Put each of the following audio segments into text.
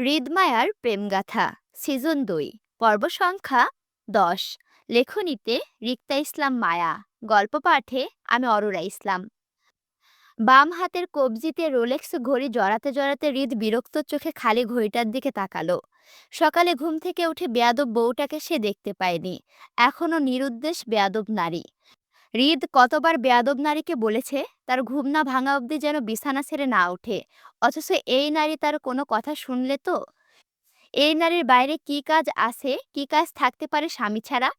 হৃদমায়ার প্রেমগাথা, season দুই, পর্ব সংখ্যা দশ। লেখনীতে রিক্তা ইসলাম মায়া, গল্প পাঠে আমি অরোরা ইসলাম। বাম হাতের কবজিতে রোলেক্স ঘড়ি জড়াতে জড়াতে হৃদ বিরক্ত চোখে খালি ঘড়িটার দিকে তাকালো। সকালে ঘুম থেকে উঠে বেয়াদব বউটাকে সে দেখতে পায়নি। এখনও নিরুদ্দেশ বেয়াদব নারী। হৃদ কতবার বেয়াদব নারীকে বলেছে, তার ঘুম না ভাঙা অবধি যেন বিছানা ছেড়ে না ওঠে। অথচ এই নারী তার কোনো কথা শুনলে তো? এই নারীর বাইরে কি কাজ আছে, কি কাজ থাকতে পারে স্বামী ছাড়া?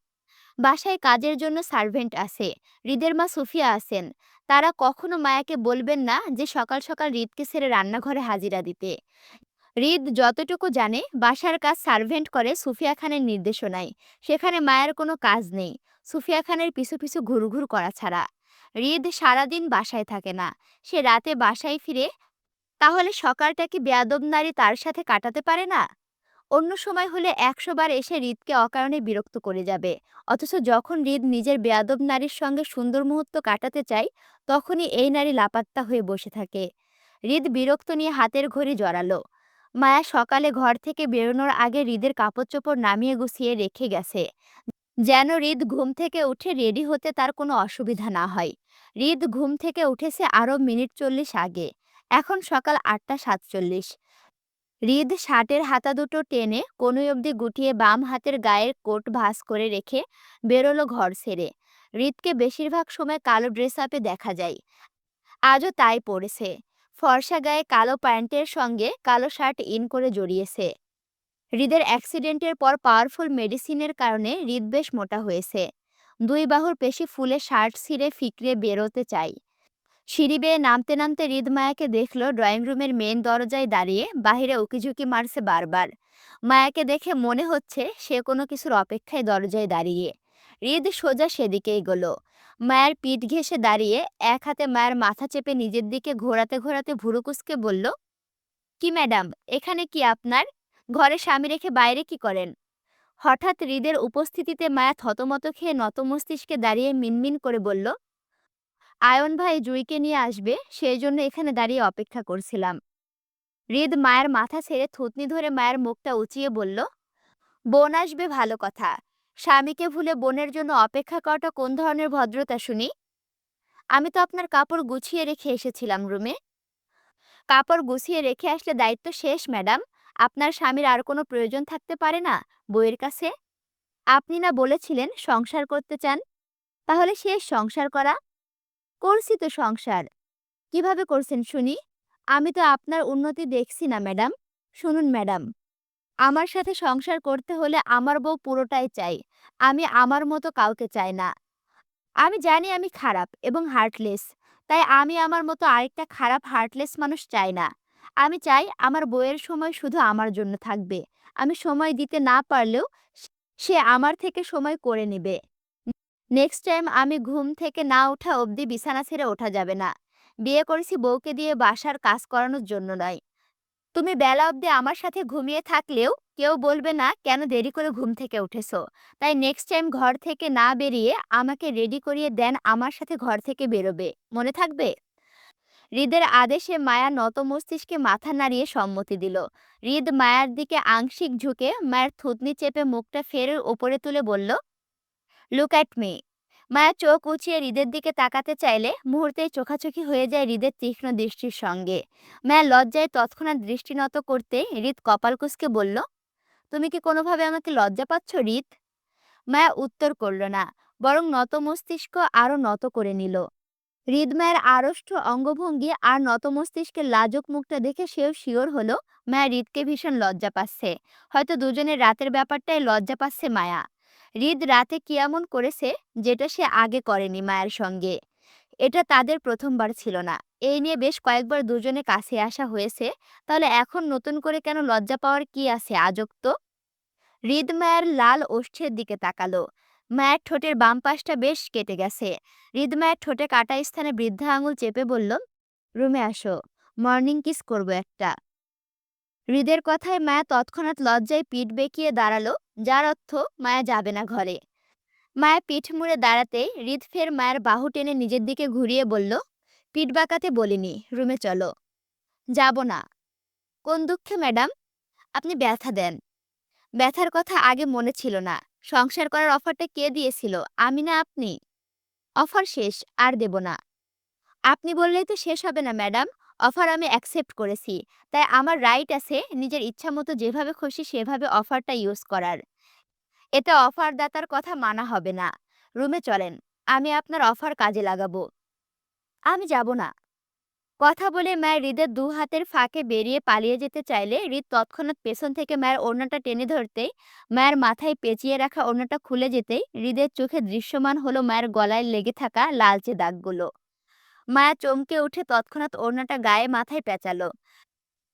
বাসায় কাজের জন্য সার্ভেন্ট আছে, হৃদের মা সুফিয়া আছেন। তারা কখনো মায়াকে বলবেন না যে সকাল সকাল হৃদকে ছেড়ে রান্নাঘরে হাজিরা দিতে। হৃদ যতটুকু জানে, বাসার কাজ সার্ভেন্ট করে সুফিয়া খানের নির্দেশনায়। সেখানে মায়ের কোনো কাজ নেই। সুফিয়া খানের পিছু পিছু ঘুরঘুর করা ছাড়া হৃদ সারাদিন বাসায় থাকে না। সে রাতে বাসায় ফিরে তাহলে সকালটা কি বেয়াদব নারী তার সাথে কাটাতে পারে না? অন্য সময় হলে একশো বার এসে হৃদকে অকারণে বিরক্ত করে যাবে। অথচ যখন হৃদ নিজের বেয়াদব নারীর সঙ্গে সুন্দর মুহূর্ত কাটাতে চায়, তখনই এই নারী লাপাত্তা হয়ে বসে থাকে। হৃদ বিরক্ত নিয়ে হাতের ঘড়ি জড়ালো। মায়া সকালে ঘর থেকে বেরোনোর আগে হৃদের কাপড় চোপড় নামিয়ে গুছিয়ে রেখে গেছে। যেন হৃদ ঘুম থেকে উঠে রেডি হতে তার কোনো অসুবিধা না হয়। হৃদ ঘুম থেকে উঠেছে আরও মিনিট চল্লিশ আগে। এখন সকাল আটটা সাতচল্লিশ। হৃদ শার্টের হাতা দুটো টেনে কোনোই অবধি গুটিয়ে বাম হাতের গায়ের কোট ভাঁজ করে রেখে বেরোলো ঘর ছেড়ে। হৃদকে বেশিরভাগ সময় কালো ড্রেস আপে দেখা যায়। আজও তাই পড়েছে। ফর্সা গায়ে কালো প্যান্টের সঙ্গে কালো শার্ট ইন করে জড়িয়েছে। হৃদের অ্যাক্সিডেন্টের পর পাওয়ারফুল মেডিসিনের কারণে হৃদ বেশ মোটা হয়েছে। দুই বাহুর পেশি ফুলে শার্ট ছিঁড়ে ফিকরে বেরোতে চাই। সিঁড়ি বেয়ে নামতে নামতে হৃদ মায়াকে দেখল ড্রয়িং রুমের মেন দরজায় দাঁড়িয়ে, বাহিরে উকিঝুঁকি মারছে বারবার। মায়াকে দেখে মনে হচ্ছে সে কোনো কিছুর অপেক্ষায় দরজায় দাঁড়িয়ে। হৃদ সোজা সেদিকে এগোলো। মায়ের পিঠ ঘেঁষে দাঁড়িয়ে এক হাতে মায়ের মাথা চেপে নিজের দিকে ঘোরাতে ঘোরাতে ভুরুকুসকে বলল, কি ম্যাডাম এখানে কি আপনার? ঘরে স্বামী রেখে বাইরে কি করেন? হঠাৎ হৃদের উপস্থিতিতে মায়া থতমত খেয়ে নত মস্তিষ্কে দাঁড়িয়ে মিনমিন করে বলল, আয়ন ভাই জুইকে নিয়ে আসবে, সেই জন্য এখানে দাঁড়িয়ে অপেক্ষা করছিলাম। হৃদ মায়ের মাথা ছেড়ে থুতনি ধরে মায়ের মুখটা উঁচিয়ে বলল, বোন আসবে ভালো কথা। স্বামীকে ভুলে বোনের জন্য অপেক্ষা করাটা কোন ধরনের ভদ্রতা শুনি? আমি তো আপনার কাপড় গুছিয়ে রেখে এসেছিলাম রুমে। কাপড় গুছিয়ে রেখে আসলে দায়িত্ব শেষ, ম্যাডাম। আপনার স্বামীর আর কোনো প্রয়োজন থাকতে পারে না বইয়ের কাছে? আপনি না বলেছিলেন সংসার করতে চান, তাহলে শেষ সংসার করা? করছি তো সংসার। কীভাবে করছেন শুনি? আমি তো আপনার উন্নতি দেখছি না, ম্যাডাম। শুনুন, ম্যাডাম। আমার সাথে সংসার করতে হলে আমার বউ পুরোটাই চাই। আমি আমার মতো কাউকে চাই না। আমি জানি আমি খারাপ এবং হার্টলেস তাই আমি আমার মতো আরেকটা খারাপ হার্টলেস মানুষ চাই না। আমি চাই আমার বইয়ের সময় শুধু আমার জন্য থাকবে। আমি সময় দিতে না পারলেও সে আমার থেকে সময় করে নেবে। নেক্সট টাইম আমি ঘুম থেকে না ওঠা অবধি বিছানা ছেড়ে ওঠা যাবে না। বিয়ে করেছি বউকে দিয়ে বাসার কাজ করানোর জন্য নয়। তুমি বেলা অবধি আমার সাথে ঘুমিয়ে থাকলেও কেউ বলবে না, কেন দেরি করে ঘুম থেকে উঠেছো? তাই নেক্সট টাইম ঘর থেকে না বেরিয়ে আমাকে রেডি করিয়ে দেন আমার সাথে ঘর থেকে বেরোবে। মনে থাকবে? হৃদের আদেশে মায়া নত মস্তিষ্কে মাথা নাড়িয়ে সম্মতি দিল। হৃদ মায়ার দিকে আংশিক ঝুঁকে মায়ের থুতনি চেপে মুখটা ফের ওপরে তুলে বলল লুক অ্যাট মি মায়া চোখ উঁচিয়ে হৃদের দিকে তাকাতে চাইলে মুহূর্তেই চোখাচোখি হয়ে যায় হৃদের তীক্ষ্ণ দৃষ্টির সঙ্গে। মায়া লজ্জায় তৎক্ষণাৎ দৃষ্টি নত করতে হৃদ কপাল কুসকে বলল, তুমি কি কোনোভাবে আমাকে লজ্জা পাচ্ছ হৃদ? মায়া উত্তর করল না, বরং নত মস্তিষ্ক আরও নত করে নিল। হৃদমায়ের আড়ষ্ট অঙ্গভঙ্গি আর নত মস্তিষ্কের লাজুক মুখটা দেখে সেও শিওর হলো, মায়া হৃদকে ভীষণ লজ্জা পাচ্ছে। হয়তো দুজনের রাতের ব্যাপারটাই লজ্জা পাচ্ছে মায়া। হৃদ রাতে কি এমন করেছে যেটা সে আগে করেনি মায়ের সঙ্গে? এটা তাদের প্রথমবার ছিল না। এই নিয়ে বেশ কয়েকবার দুজনে কাছে আসা হয়েছে। তাহলে এখন নতুন করে কেন লজ্জা পাওয়ার কি আছে আজব তো? হৃদ মায়ের লাল ওষ্ঠের দিকে তাকালো। মায়ের ঠোঁটের বাম পাশটা বেশ কেটে গেছে। হৃদ মায়ের ঠোঁটে কাটা স্থানে বৃদ্ধা আঙুল চেপে বলল, রুমে আসো, মর্নিং কিস করব একটা। হৃদের কথায় মায়া তৎক্ষণাৎ লজ্জায় পিঠ বেঁকিয়ে দাঁড়াল, যার অর্থ মায়া যাবে না ঘরে। মায়া পিঠ মুড়ে দাঁড়াতে হৃদ ফের মায়ের বাহু টেনে নিজের দিকে ঘুরিয়ে বলল, পিঠ বাঁকাতে বলিনি, রুমে চলো। যাব না। কোন দুঃখে, ম্যাডাম? আপনি ব্যথা দেন। ব্যথার কথা আগে মনে ছিল না। সংসার করার অফারটা কে দিয়েছিল? আমি না আপনি? অফার শেষ, আর দেব না। আপনি বললেই তো শেষ হবে না, ম্যাডাম। অফার আমি অ্যাকসেপ্ট করেছি। তাই আমার রাইট আছে নিজের ইচ্ছা মতো যেভাবে খুশি সেভাবে অফারটা ইউজ করার। এতে অফার দাতার কথা মানা হবে না। রুমে চলেন। আমি আপনার অফার কাজে লাগাবো। আমি যাব না। কথা বলে মায়ের হৃদের দু হাতের ফাঁকে বেরিয়ে পালিয়ে যেতে চাইলে হৃদ তৎক্ষণাৎ পেছন থেকে মায়ের ওড়নাটা টেনে ধরতেই, মায়ের মাথায় পেঁচিয়ে রাখা ওড়নাটা খুলে যেতেই হৃদের চোখে দৃশ্যমান হলো মায়ের গলায় লেগে থাকা লালচে দাগগুলো। মায়া চমকে উঠে তৎক্ষণাৎ ওড়নাটা গায়ে মাথায় পেঁচালো।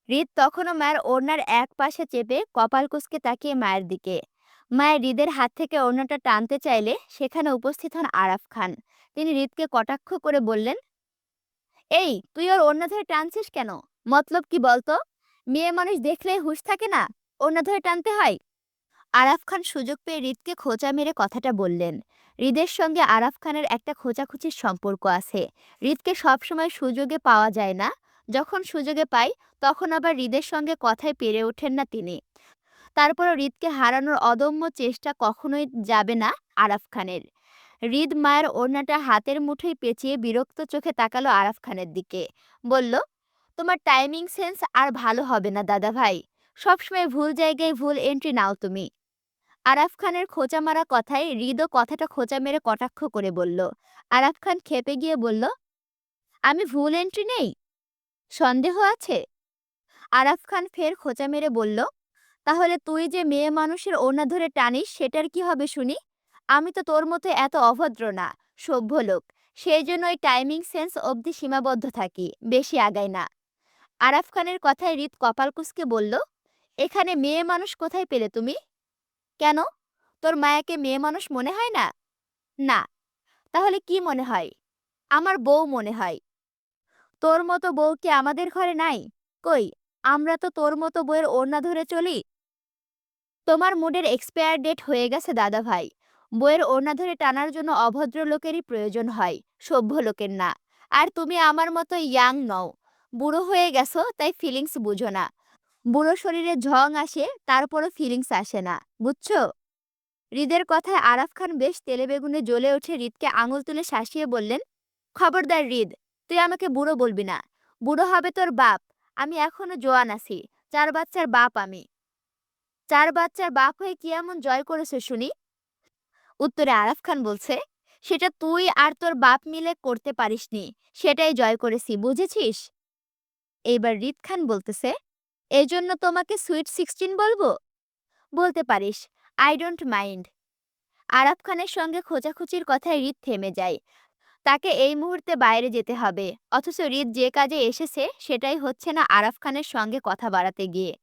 হৃদ তখনও মায়ের ওড়নার এক পাশে চেপে কপাল কুঁচকে তাকিয়ে মায়ের দিকে। মায়ের হৃদের হাত থেকে ওড়নাটা টানতে চাইলে সেখানে উপস্থিত হন আরাফ খান। তিনি হৃদকে কটাক্ষ করে বললেন এই, তুই ওর অন্য ধরে টানছিস কেন? মতলব কি বলতো? মেয়ে মানুষ দেখলে হুঁশ থাকে না? অন্য ধরে টানতে হয়? আরাফ খান সুযোগ পেয়ে হৃদকে খোঁচা মেরে কথাটা বললেন। হৃদের সঙ্গে আরাফ খানের একটা খোঁচাখুচির সম্পর্ক আছে। হৃদকে সবসময় সুযোগে পাওয়া যায় না। যখন সুযোগে পাই, তখন আবার হৃদের সঙ্গে কথায় পেরে ওঠেন না তিনি। তারপরও হৃদকে হারানোর অদম্য চেষ্টা কখনোই যাবে না আরাফ খানের। হৃদ মায়ের ওড়নাটা হাতের মুঠোয় পেঁচিয়ে বিরক্ত চোখে তাকালো আরাফ খানের দিকে। বলল, তোমার টাইমিং সেন্স আর ভালো হবে না, দাদা ভাই। সবসময় ভুল জায়গায় ভুল এন্ট্রি নাও তুমি। আরাফ খানের খোঁচা মারা কথায় হৃদও কথাটা খোঁচা মেরে কটাক্ষ করে বলল। আরাফ খান খেপে গিয়ে বলল, আমি ভুল এন্ট্রি নেই? সন্দেহ আছে? আরাফ খান ফের খোঁচা মেরে বলল, তাহলে তুই যে মেয়ে মানুষের ওড়না ধরে টানিস, সেটার কি হবে শুনি? আমি তো তোর মতো এত অভদ্র না, সভ্য লোক। সেই জন্য ওই টাইমিং সেন্স অবধি সীমাবদ্ধ থাকি, বেশি আগাই না। আরাফ খানের কথায় হৃদ কপাল কুসকে বলল, এখানে মেয়ে মানুষ কোথায় পেলে তুমি? কেন? তোর মায়াকে মেয়ে মানুষ মনে হয় না? না। তাহলে কি মনে হয়? আমার বউ মনে হয়। তোর মতো বউ কি আমাদের ঘরে নাই? কই, আমরা তো তোর মতো বউয়ের ওড়না ধরে চলি? তোমার মুডের এক্সপায়ার ডেট হয়ে গেছে, দাদা ভাই। বইয়ের ওড়না ধরে টানার জন্য অভদ্র লোকেরই প্রয়োজন হয়, সভ্য লোকের না। আর তুমি আমার মতো ইয়াং নও। বুড়ো হয়ে গেছো, তাই ফিলিংস বুঝো না। বুড়ো শরীরে ঝং আসে, তারপরও ফিলিংস আসে না, বুঝছ? হৃদের কথায় আরাফ খান বেশ তেলে বেগুনে জ্বলে উঠে হৃদকে আঙুল তুলে শাসিয়ে বললেন, খবরদার হৃদ, তুই আমাকে বুড়ো বলবি না। বুড়ো হবে তোর বাপ। আমি এখনও জোয়ান আছি। চার বাচ্চার বাপ আমি। চার বাচ্চার বাপ হয়ে কি এমন জয় করেছে শুনি? উত্তরে আরাফ খান বলছে, সেটা তুই আর তোর বাপ মিলে করতে পারিসনি, সেটাই জয় করেছি, বুঝেছিস? এইবার রিত খান বলতেছে এই জন্য তোমাকে সুইট সিক্সটিন বলব? বলতে পারিস, আই ডোন্ট মাইন্ড। আরাফ খানের সঙ্গে খোঁচাখুচির কথায় রিত থেমে যায়, তাকে এই মুহূর্তে বাইরে যেতে হবে, অথচ রিত যে কাজে এসেছে, সেটাই হচ্ছে না আরাফ খানের সঙ্গে কথা বাড়াতে গিয়ে।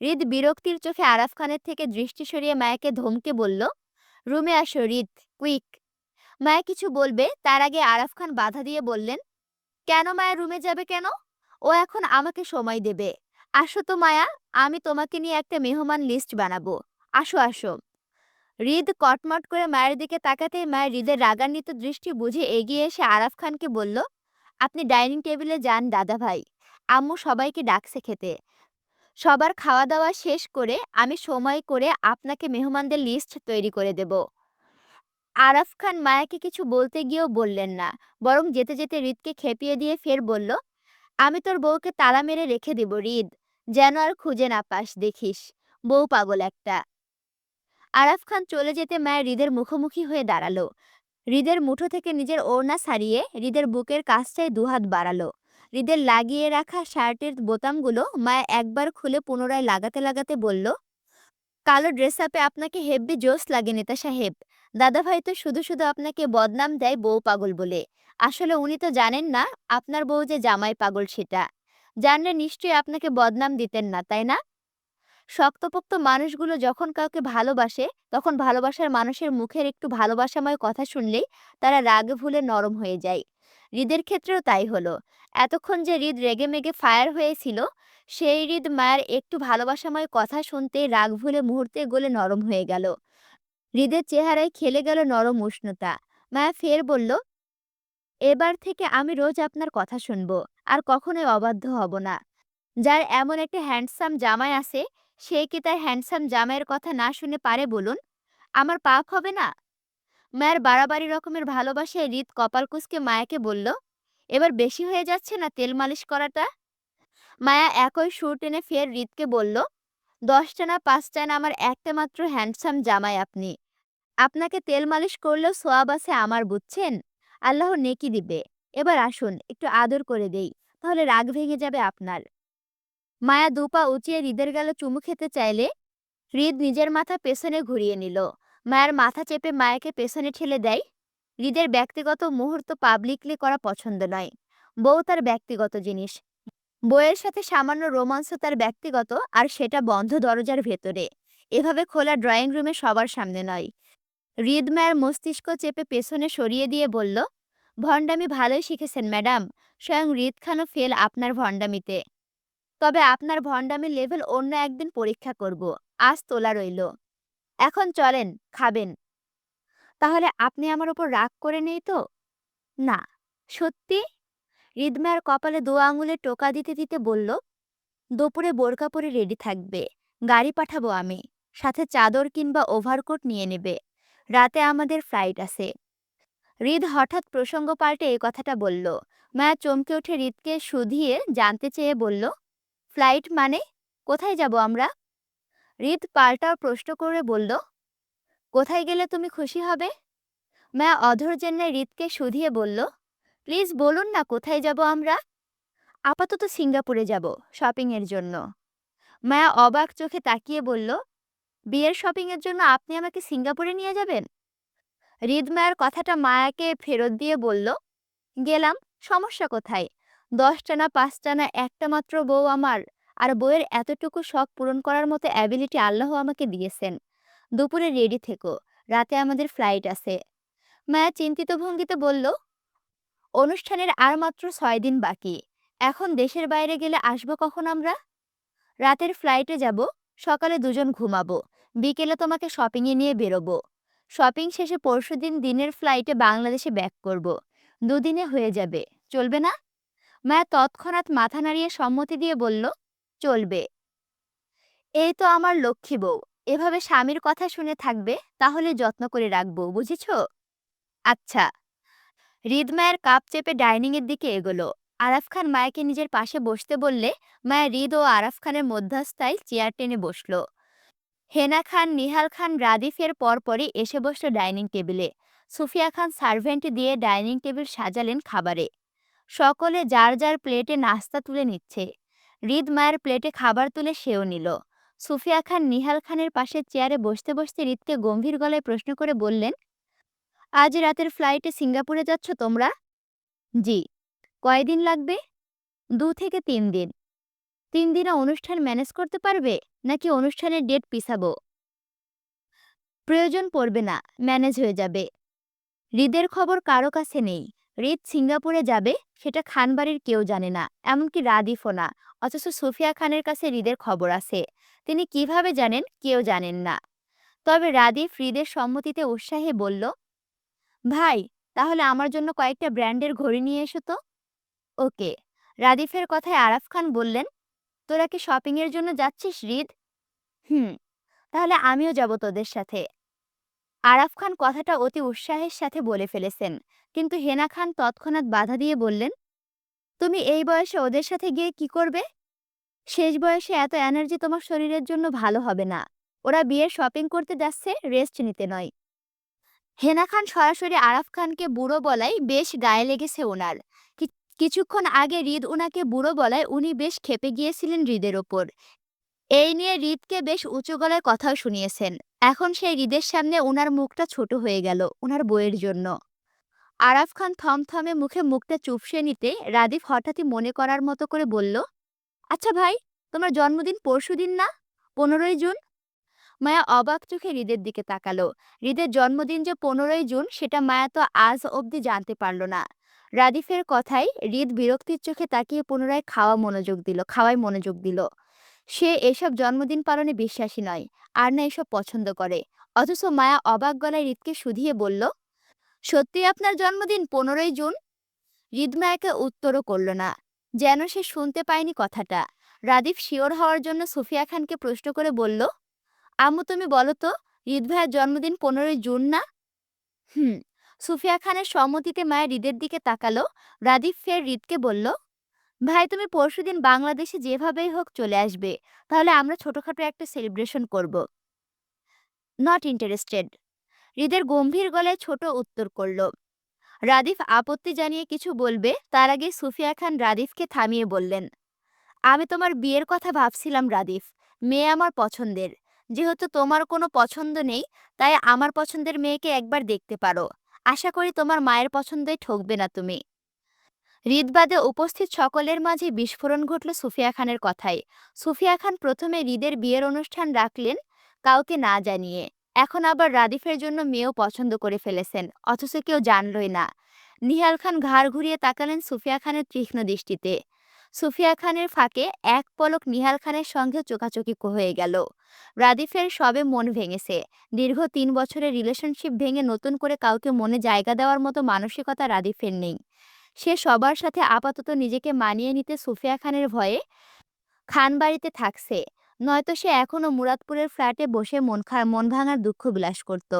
রিত বিরক্তির চোখে আরাফ খানের থেকে দৃষ্টি সরিয়ে মায়াকে ধমকে বলল রুমে আসো, রিত, কুইক। মায়া কিছু বলবে? তার আগে আরাফ খান বাধা দিয়ে বললেন, কেন মায়া রুমে যাবে কেন? ও এখন আমাকে সময় দেবে। আসো তো মায়া, আমি তোমাকে নিয়ে একটা মেহমান লিস্ট বানাবো। আসো আসো। হৃদ কটমট করে মায়ের দিকে তাকাতেই মায়ের হৃদের রাগান্বিত দৃষ্টি বুঝে এগিয়ে এসে আরাফ খানকে বলল, আপনি ডাইনিং টেবিলে যান, দাদা ভাই। আম্মু সবাইকে ডাকছে খেতে। সবার খাওয়া দাওয়া শেষ করে আমি সময় করে আপনাকে মেহমানদের লিস্ট তৈরি করে দেব। আরাফ খান মায়াকে কিছু বলতে গিয়েও বললেন না, বরং যেতে যেতে হৃদকে খেপিয়ে দিয়ে ফের বলল, আমি তোর বউকে তালা মেরে রেখে দেব, হৃদ, যেন আর খুঁজে না পাস, দেখিস, বউ পাগল একটা। আরাফ খান চলে যেতে মায়ের হৃদের মুখোমুখি হয়ে দাঁড়াল। হৃদের মুঠো থেকে নিজের ওড়না সারিয়ে হৃদের বুকের কাছটায় দুহাত বাড়ালো। হৃদের লাগিয়ে রাখা শার্টের বোতামগুলো মায়া একবার খুলে পুনরায় লাগাতে লাগাতে বলল, কালো ড্রেস আপে আপনাকে হেব্বি জোস লাগে নেতা সাহেব। দাদাভাই তো শুধু শুধু আপনাকে বদনাম দেয় বউ পাগল বলে। আসলে উনি তো জানেন না আপনার বউ যে জামাই পাগল সেটা। জানলে নিশ্চয়ই আপনাকে বদনাম দিতেন না, তাই না? শক্তপোক্ত মানুষগুলো যখন কাউকে ভালোবাসে, তখন ভালোবাসার মানুষের মুখের একটু ভালোবাসাময় কথা শুনলেই তারা রাগে ভুলে নরম হয়ে যায়। হৃদের ক্ষেত্রেও তাই হলো। এতক্ষণ যে হৃদ রেগে মেগে ফায়ার হয়েছিল, সেই হৃদ মায়ের একটু ভালোবাসাময় কথা শুনতে রাগ ভুলে মুহূর্তে গলে নরম হয়ে গেল। হৃদের চেহারায় খেলে গেল নরম উষ্ণতা। মায়া ফের বলল, এবার থেকে আমি রোজ আপনার কথা শুনব, আর কখনোই অবাধ্য হব না। যার এমন একটা হ্যান্ডসাম জামাই আছে, সে কি তার হ্যান্ডসাম জামাইয়ের কথা না শুনে পারে বলুন? আমার পাপ হবে না? মায়ের বাড়াবাড়ি রকমের ভালোবাসায় হৃদ কপাল কুঁচকে মায়াকে বলল, এবার বেশি হয়ে যাচ্ছে না তেল মালিশ করাটা? মায়া একই সুর টেনে ফের হৃদকে বলল, দশটা না পাঁচটা না আমার একটা মাত্র হ্যান্ডসাম জামাই আপনি। আপনাকে তেল মালিশ করলেও সোয়াব আছে আমার, বুঝছেন? আল্লাহ নেকি দিবে। এবার আসুন, একটু আদর করে দেই, তাহলে রাগ ভেঙে যাবে আপনার। মায়া দুপা উঁচিয়ে হৃদের গেল চুমু খেতে চাইলে, হৃদ নিজের মাথা পেছনে ঘুরিয়ে নিল। মায়ের মাথা চেপে মায়াকে পেছনে ঠেলে দেয়। হৃদের ব্যক্তিগত মুহূর্ত পাবলিকলি করা পছন্দ নয়। বউ তার ব্যক্তিগত জিনিস। বইয়ের সাথে সামান্য রোমান্স তার ব্যক্তিগত আর সেটা বন্ধ দরজার ভেতরে। এভাবে খোলা ড্রয়িং রুমে সবার সামনে নয়। হৃদ মায়ের মস্তিষ্ক চেপে পেছনে সরিয়ে দিয়ে বলল, ভণ্ডামি ভালোই শিখেছেন ম্যাডাম স্বয়ং হৃদ খানও ফেল আপনার ভণ্ডামিতে। তবে আপনার ভণ্ডামির লেভেল অন্য একদিন পরীক্ষা করব। আজ তোলা রইল। এখন চলেন, খাবেন। তাহলে আপনি আমার ওপর রাগ করে নেই তো? না, সত্যি? হৃদমায়ের কপালে দু আঙুলে টোকা দিতে দিতে বলল, দুপুরে বোরকা পরে রেডি থাকবে, গাড়ি পাঠাবো আমি, সাথে চাদর কিংবা ওভারকোট নিয়ে নেবে, রাতে আমাদের ফ্লাইট আছে। হৃদ হঠাৎ প্রসঙ্গ পাল্টে এই কথাটা বলল। মায়া চমকে উঠে হৃদকে শুধিয়ে জানতে চেয়ে বলল ফ্লাইট মানে? কোথায় যাব আমরা? হৃদ পাল্টাও প্রশ্ন করে বলল, কোথায় গেলে তুমি খুশি হবে? মায়া অধৈর্যেন্যে হৃদকে শুধিয়ে বলল, প্লিজ বলুন না কোথায় যাব আমরা? আপাতত সিঙ্গাপুরে যাব শপিংয়ের জন্য। মায়া অবাক চোখে তাকিয়ে বলল, বিয়ের শপিংয়ের জন্য আপনি আমাকে সিঙ্গাপুরে নিয়ে যাবেন? হৃদ মায়ের কথাটা মায়াকে ফেরত দিয়ে বলল, গেলাম, সমস্যা কোথায়? দশটা না পাঁচটা না একটা মাত্র বউ আমার আর বইয়ের এতটুকু শখ পূরণ করার মতো অ্যাবিলিটি আল্লাহ আমাকে দিয়েছেন। দুপুরে রেডি থেকো, রাতে আমাদের ফ্লাইট আছে। মায়া চিন্তিত ভঙ্গিতে বলল, অনুষ্ঠানের আর মাত্র ছয় দিন বাকি, এখন দেশের বাইরে গেলে আসব কখন আমরা? রাতের ফ্লাইটে যাব, সকালে দুজন ঘুমাবো, বিকেলে তোমাকে শপিংয়ে নিয়ে বেরোবো। শপিং শেষে পরশুদিন দিনের ফ্লাইটে বাংলাদেশে ব্যাক করব। দুদিনে হয়ে যাবে, চলবে না? মায়া তৎক্ষণাৎ মাথা নাড়িয়ে সম্মতি দিয়ে বলল চলবে। এই তো আমার লক্ষ্মী বউ। এভাবে স্বামীর কথা শুনে থাকবে, তাহলে যত্ন করে রাখব, বুঝেছ? আচ্ছা। হৃদ মায়ের কাপ চেপে ডাইনিংয়ের দিকে এগোলো। আরাফ খান মায়াকে নিজের পাশে বসতে বললে, মায়া হৃদ ও আরাফ খানের মধ্যস্থায় চেয়ার টেনে বসল। হেনা খান, নিহাল খান রাদিফের পরপরই এসে বসল ডাইনিং টেবিলে। সুফিয়া খান সার্ভেন্ট দিয়ে ডাইনিং টেবিল সাজালেন খাবারে। সকলে যার যার প্লেটে নাস্তা তুলে নিচ্ছে। হৃদ মায়ের প্লেটে খাবার তুলে সেও নিল। সুফিয়া খান নিহাল খানের পাশে চেয়ারে বসতে বসতে হৃদকে গম্ভীর গলায় প্রশ্ন করে বললেন, আজ রাতের ফ্লাইটে সিঙ্গাপুরে যাচ্ছ তোমরা? জি। কয়দিন লাগবে? দু থেকে তিন দিন। তিন দিনে অনুষ্ঠান ম্যানেজ করতে পারবে, নাকি অনুষ্ঠানের ডেট পিছাবো প্রয়োজন পড়বে না, ম্যানেজ হয়ে যাবে। হৃদের খবর কারও কাছে নেই। হৃদ সিঙ্গাপুরে যাবে, সেটা খানবাড়ির কেউ জানে না, এমনকি রাদিফও না। অথচ সুফিয়া খানের কাছে হৃদের খবর আছে। তিনি কীভাবে জানেন, কেউ জানেন না। তবে রাদিফ হৃদের সম্মতিতে উৎসাহে বলল, ভাই, তাহলে আমার জন্য কয়েকটা ব্র্যান্ডের ঘড়ি নিয়ে এসো তো। ওকে। রাদিফের কথায় আরাফ খান বললেন, তোরা কি শপিংয়ের জন্য যাচ্ছিস, রিদ? হুম। তাহলে আমিও যাব তোদের সাথে। আরাফ খান কথাটা অতি উৎসাহের সাথে বলে ফেলেছেন। কিন্তু হেনা খান তৎক্ষণাৎ বাধা দিয়ে বললেন, তুমি এই বয়সে ওদের সাথে গিয়ে কি করবে? শেষ বয়সে এত এনার্জি তোমার শরীরের জন্য ভালো হবে না। ওরা বিয়ের শপিং করতে যাচ্ছে রেস্ট নিতে নয়। হেনা খান সরাসরি আরাফ খানকে বুড়ো বলাই বেশ গায়ে লেগেছে ওনার। কিছুক্ষণ আগে হৃদ উনাকে বুড়ো বলায় উনি বেশ খেপে গিয়েছিলেন হৃদের ওপর। এই নিয়ে হৃদকে বেশ উঁচু গলায় কথাও শুনিয়েছেন। এখন সেই হৃদের সামনে উনার মুখটা ছোট হয়ে গেল, উনার বইয়ের জন্য। আরাফ খান থমথমে মুখে মুখটা চুপসে নিতে রাদিফ হঠাৎই মনে করার মতো করে বলল আচ্ছা ভাই, তোমার জন্মদিন পরশুদিন না? পনেরোই জুন? মায়া অবাক চোখে হৃদের দিকে তাকালো। হৃদের জন্মদিন যে পনেরোই জুন, সেটা মায়া তো আজ অবধি জানতে পারল না। রাদিফের কথায় হৃদ বিরক্তির চোখে তাকিয়ে পুনরায় খাওয়া মনোযোগ দিল, খাওয়ায় মনোযোগ দিল। সে এসব জন্মদিন পালনে বিশ্বাসী নয়, আর না এসব পছন্দ করে। অথচ মায়া অবাক গলায় হৃদকে শুধিয়ে বলল, সত্যি আপনার জন্মদিন পনেরোই জুন? হৃদ মায়াকে উত্তরও করল না, যেন সে শুনতে পায়নি কথাটা। রাদিফ শিওর হওয়ার জন্য সুফিয়া খানকে প্রশ্ন করে বলল, আম্মু, তুমি বলো তো, হৃদ ভাইয়ের জন্মদিন পনেরোই জুন না? হুম। সুফিয়া খানের সম্মতিতে মায়া হৃদের দিকে তাকালো রাদিফ ফের হৃদকে বলল ভাই, তুমি পরশুদিন বাংলাদেশে যেভাবেই হোক চলে আসবে, তাহলে আমরা ছোটখাটো একটা সেলিব্রেশন করব। নট ইন্টারেস্টেড হৃদের গম্ভীর গলায় ছোট উত্তর করল, রাদিফ আপত্তি জানিয়ে কিছু বলবে? তার আগে সুফিয়া খান রাদিফকে থামিয়ে বললেন, আমি তোমার বিয়ের কথা ভাবছিলাম রাদিফ, মেয়ে আমার পছন্দের। যেহেতু তোমার কোনো পছন্দ নেই, তাই আমার পছন্দের মেয়েকে একবার দেখতে পারো। আশা করি তোমার মায়ের পছন্দই ঠকবে না তুমি। হৃদবাদে উপস্থিত সকলের মাঝে বিস্ফোরণ ঘটল সুফিয়া খানের কথায়। সুফিয়া খান প্রথমে হৃদের বিয়ের অনুষ্ঠান রাখলেন কাউকে না জানিয়ে। এখন আবার রাদিফের জন্য মেয়েও পছন্দ করে ফেলেছেন, অথচ কেউ জানলই না। নিহাল খান ঘাড় ঘুরিয়ে তাকালেন সুফিয়া খানের তীক্ষ্ণ দৃষ্টিতে। সুফিয়া খানের ফাঁকে এক পলক নিহাল খানের সঙ্গে চোখাচোখি হয়ে গেল। রাদিফের সবে মন ভেঙেছে। দীর্ঘ তিন বছরের রিলেশনশিপ ভেঙে নতুন করে কাউকে মনে জায়গা দেওয়ার মতো মানসিকতা রাদিফের নেই। সে সবার সাথে আপাতত নিজেকে মানিয়ে নিতে সুফিয়া খানের ভয়ে খান বাড়িতে থাকছে। নয়তো সে এখনও মুরাদপুরের ফ্ল্যাটে বসে মন খা, মন ভাঙার দুঃখ বিলাস করত।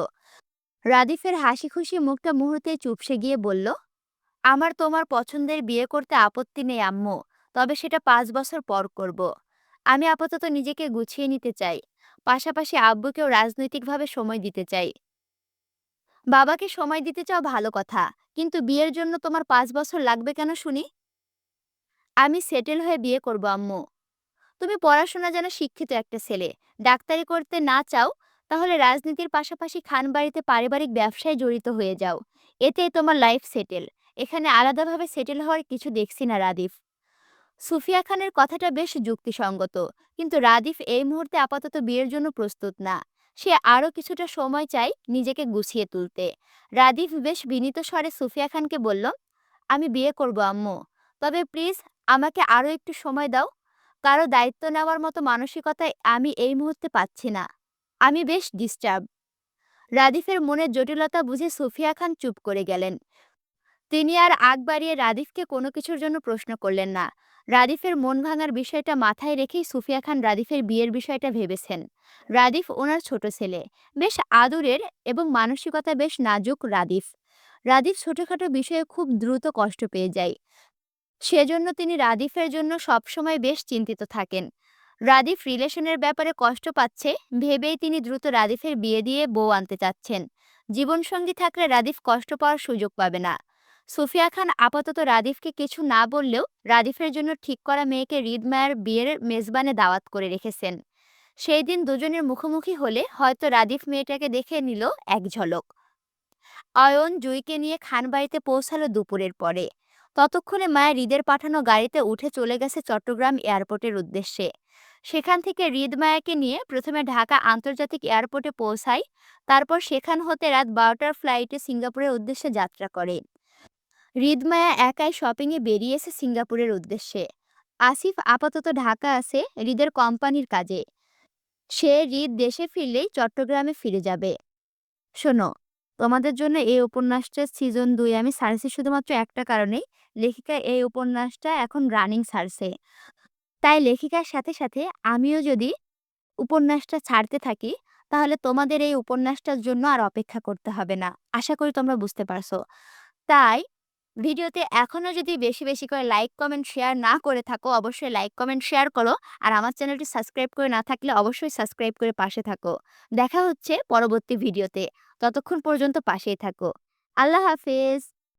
রাদিফের হাসি খুশি মুখটা মুহূর্তে চুপসে গিয়ে বলল, আমার তোমার পছন্দের বিয়ে করতে আপত্তি নেই আম্মু, তবে সেটা পাঁচ বছর পর করব। আমি আপাতত নিজেকে গুছিয়ে নিতে চাই। পাশাপাশি আব্বুকেও রাজনৈতিকভাবে সময় দিতে চাই। বাবাকে সময় দিতে চাও ভালো কথা। কিন্তু বিয়ের জন্য তোমার পাঁচ বছর লাগবে কেন শুনি? আমি সেটেল হয়ে বিয়ে করব, আম্মু। তুমি পড়াশোনা যেন শিক্ষিত একটা ছেলে। ডাক্তারি করতে না চাও, তাহলে রাজনীতির পাশাপাশি খান বাড়িতে পারিবারিক ব্যবসায় জড়িত হয়ে যাও। এতে তোমার লাইফ সেটেল এখানে আলাদাভাবে সেটেল হওয়ার কিছু দেখছি না, রাদিফ। সুফিয়া খানের কথাটা বেশ যুক্তিসঙ্গত, কিন্তু রাদিফ এই মুহূর্তে আপাতত বিয়ের জন্য প্রস্তুত না। সে আরও কিছুটা সময় চায় নিজেকে গুছিয়ে তুলতে। রাদিফ বেশ বিনীত স্বরে সুফিয়া খানকে বলল, আমি বিয়ে করব, আম্মু। তবে প্লিজ আমাকে আরও একটু সময় দাও। কারও দায়িত্ব নেওয়ার মতো মানসিকতায় আমি এই মুহূর্তে পাচ্ছি না। আমি বেশ ডিস্টার্ব রাদিফের মনের জটিলতা বুঝে সুফিয়া খান চুপ করে গেলেন। তিনি আর আগ বাড়িয়ে রাদিফকে কোনো কিছুর জন্য প্রশ্ন করলেন না। রাদিফের মন ভাঙার বিষয়টা মাথায় রেখেই সুফিয়া খান রাদিফের বিয়ের বিষয়টা ভেবেছেন। রাদিফ ওনার ছোট ছেলে। বেশ আদুরের এবং মানসিকতা বেশ নাজুক রাদিফ। রাদিফ ছোটখাটো বিষয়ে খুব দ্রুত কষ্ট পেয়ে যায়। সেজন্য তিনি রাদিফের জন্য সবসময় বেশ চিন্তিত থাকেন। রাদিফ রিলেশনের ব্যাপারে কষ্ট পাচ্ছে, ভেবেই তিনি দ্রুত রাদিফের বিয়ে দিয়ে বউ আনতে চাচ্ছেন। জীবনসঙ্গী থাকলে রাদিফ কষ্ট পাওয়ার সুযোগ পাবে না। সুফিয়া খান আপাতত রাদিফকে কিছু না বললেও রাদিফের জন্য ঠিক করা মেয়েকে রিদ মায়ের বিয়ের মেজবানে দাওয়াত করে রেখেছেন। সেই দিন দুজনের মুখোমুখি হলে হয়তো রাদিফ মেয়েটাকে দেখে নিল এক ঝলক। অয়ন জুইকে নিয়ে খানবাড়িতে পৌঁছালো দুপুরের পরে। ততক্ষণে মায়া হৃদের পাঠানো গাড়িতে উঠে চলে গেছে চট্টগ্রাম এয়ারপোর্টের উদ্দেশ্যে। সেখান থেকে হৃদ মায়াকে নিয়ে প্রথমে ঢাকা আন্তর্জাতিক এয়ারপোর্টে পৌঁছায়, তারপর সেখান হতে রাত বারোটার ফ্লাইটে সিঙ্গাপুরের উদ্দেশ্যে যাত্রা করে। হৃদমায়া একাই শপিংয়ে বেরিয়েছে সিঙ্গাপুরের উদ্দেশ্যে। আসিফ আপাতত ঢাকা আছে, হৃদের কোম্পানির কাজে। সে হৃদ দেশে ফিরলেই চট্টগ্রামে ফিরে যাবে। শোনো, তোমাদের জন্য এই উপন্যাসটা সিজন দুই আমি সারছি শুধুমাত্র একটা কারণেই লেখিকা এই উপন্যাসটা এখন রানিং সারছে। তাই লেখিকার সাথে সাথে আমিও যদি উপন্যাসটা ছাড়তে থাকি, তাহলে তোমাদের এই উপন্যাসটার জন্য আর অপেক্ষা করতে হবে না। আশা করি তোমরা বুঝতে পারছ। তাই ভিডিওতে এখনও যদি বেশি বেশি করে লাইক কমেন্ট শেয়ার না করে থাকো, অবশ্যই লাইক কমেন্ট শেয়ার করো। আর আমার চ্যানেলটি সাবস্ক্রাইব করে না থাকলে অবশ্যই সাবস্ক্রাইব করে পাশে থাকো। দেখা হচ্ছে পরবর্তী ভিডিওতে। ততক্ষণ পর্যন্ত পাশেই থাকো। আল্লাহ হাফেজ।